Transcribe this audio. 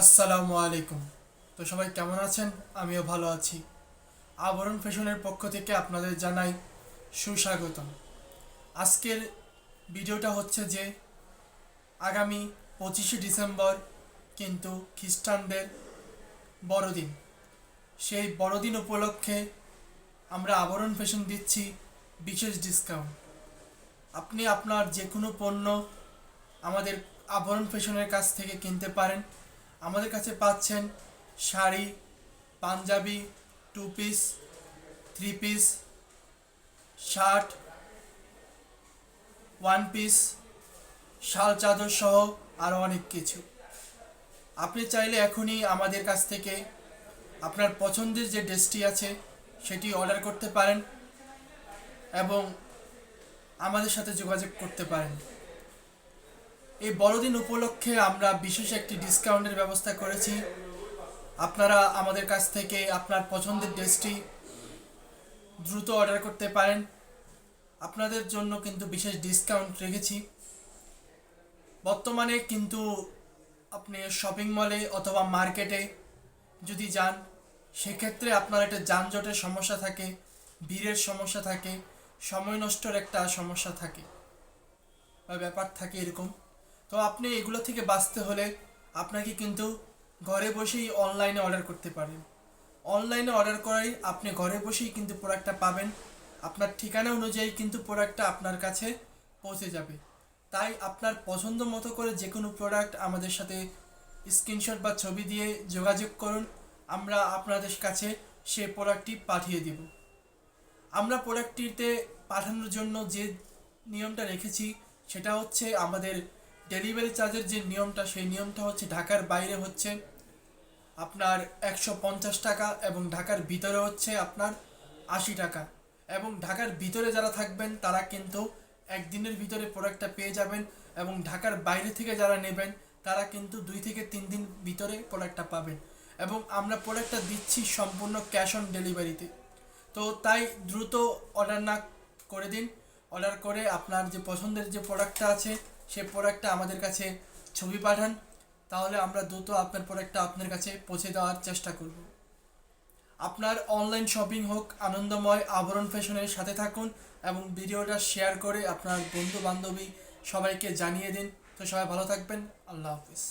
আসসালামু আলাইকুম। তো সবাই কেমন আছেন? আমিও ভালো আছি। আবরণ ফ্যাশনের পক্ষ থেকে আপনাদের জানাই সুস্বাগতম। আজকের ভিডিওটা হচ্ছে যে, আগামী পঁচিশে ডিসেম্বর কিন্তু খ্রিস্টানদের বড়দিন। সেই বড়দিন উপলক্ষে আমরা আবরণ ফ্যাশন দিচ্ছি বিশেষ ডিসকাউন্ট আপনি আপনার যে কোনো পণ্য আমাদের আবরণ ফ্যাশনের কাছ থেকে কিনতে পারেন। আমাদের কাছে পাচ্ছেন sari, panjabi two piece three piece shirt one piece shawl চাদর সহ আরও অনেক কিছু। আপনি চাইলে এখনই আমাদের কাছ থেকে আপনার পছন্দের যে ড্রেসটি আছে সেটি অর্ডার করতে পারেন এবং আমাদের সাথে যোগাযোগ করতে পারেন। এই বড়দিন উপলক্ষে আমরা বিশেষ একটি ডিসকাউন্টের ব্যবস্থা করেছি। আপনারা আমাদের কাছ থেকে আপনার পছন্দের ড্রেসটি দ্রুত অর্ডার করতে পারেন। আপনাদের জন্য কিন্তু বিশেষ ডিসকাউন্ট রেখেছি। বর্তমানে কিন্তু আপনি শপিং মলে অথবা মার্কেটে যদি যান, সেক্ষেত্রে আপনার একটা যানজটের সমস্যা থাকে, ভিড়ের সমস্যা থাকে, সময় নষ্টর একটা সমস্যা থাকে। বা ব্যাপার থাকে এরকম। তো আপনি এগুলো থেকে বাঁচতে হলে আপনাকে কিন্তু ঘরে বসেই অনলাইনে অর্ডার করতে পারেন। অনলাইনে অর্ডার করাই আপনি ঘরে বসেই কিন্তু প্রোডাক্টটা পাবেন। আপনার ঠিকানা অনুযায়ী কিন্তু প্রোডাক্টটা আপনার কাছে পৌঁছে যাবে। তাই আপনার পছন্দ মতো করে যে কোনো প্রোডাক্ট আমাদের সাথে স্ক্রিনশট বা ছবি দিয়ে যোগাযোগ করুন। আমরা আপনাদের কাছে সে প্রোডাক্টটি পাঠিয়ে দিব। আমরা প্রোডাক্টটিতে পাঠানোর জন্য যে নিয়মটা রেখেছি সেটা হচ্ছে আমাদের ডেলিভারি চার্জের যে নিয়মটা, সেই নিয়মটা হচ্ছে ঢাকার বাইরে হচ্ছে আপনার একশো পঞ্চাশ টাকা এবং ঢাকার ভিতরে হচ্ছে আপনার আশি টাকা। এবং ঢাকার ভিতরে যারা থাকবেন, তারা কিন্তু একদিনের ভিতরে প্রোডাক্টটা পেয়ে যাবেন এবং ঢাকার বাইরে থেকে যারা নেবেন, তারা কিন্তু দুই থেকে তিন দিন ভিতরে প্রোডাক্টটা পাবেন। এবং আমরা প্রোডাক্টটা দিচ্ছি সম্পূর্ণ ক্যাশ অন ডেলিভারিতে তো। তাই দ্রুত অর্ডার না করে দিন। অর্ডার করে আপনার যে পছন্দের যে প্রোডাক্টটা আছে সেই প্রোডাক্টটা আমাদের কাছে ছবি পাঠান, তাহলে আমরা দ্রুত আপনার প্রোডাক্টটা আপনার কাছে পৌঁছে দেওয়ার চেষ্টা করব। আপনার অনলাইন শপিং হোক, আনন্দময় আবরণ ফ্যাশনের সাথে থাকুন এবং ভিডিওটা শেয়ার করে আপনার বন্ধু বান্ধবী সবাইকে জানিয়ে দিন। তো সবাই ভালো থাকবেন, আল্লাহ হাফিজ।